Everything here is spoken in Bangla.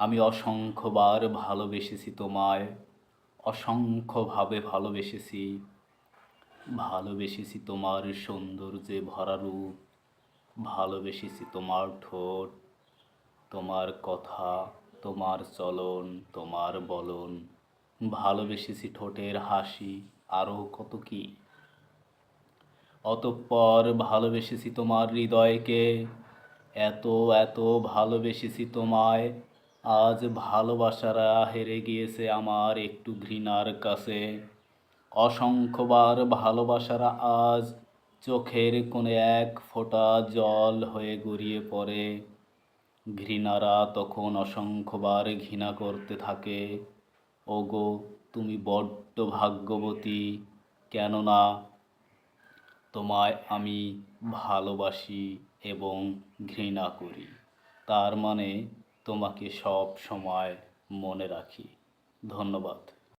আমি অসংখ্যবার ভালোবেসেছি তোমায়, অসংখ্যভাবে ভালোবেসেছি। ভালোবেসেছি তোমার সৌন্দর্যে ভরা রূপ, ভালোবেসেছি তোমার ঠোঁট, তোমার কথা, তোমার চলন, তোমার বলন। ভালোবেসেছি ঠোঁটের হাসি আরও কত কি। অতঃপর ভালোবেসেছি তোমার হৃদয়কে, এত এত ভালোবেসেছি তোমায় আজ ভালোবাসারা হেরে গিয়েছে আমার একটু ঘৃণার কাছে। অসংখ্যবার ভালোবাসারা আজ চোখের কোণে এক ফোঁটা জল হয়ে গড়িয়ে পড়ে। ঘৃণারা তখন অসংখ্যবার ঘৃণা করতে থাকে। ওগো, তুমি বড্ড ভাগ্যবতী, কেননা তোমায় আমি ভালোবাসি এবং ঘৃণা করি। তার মানে তোমাকে সব সময় মনে রাখি। ধন্যবাদ।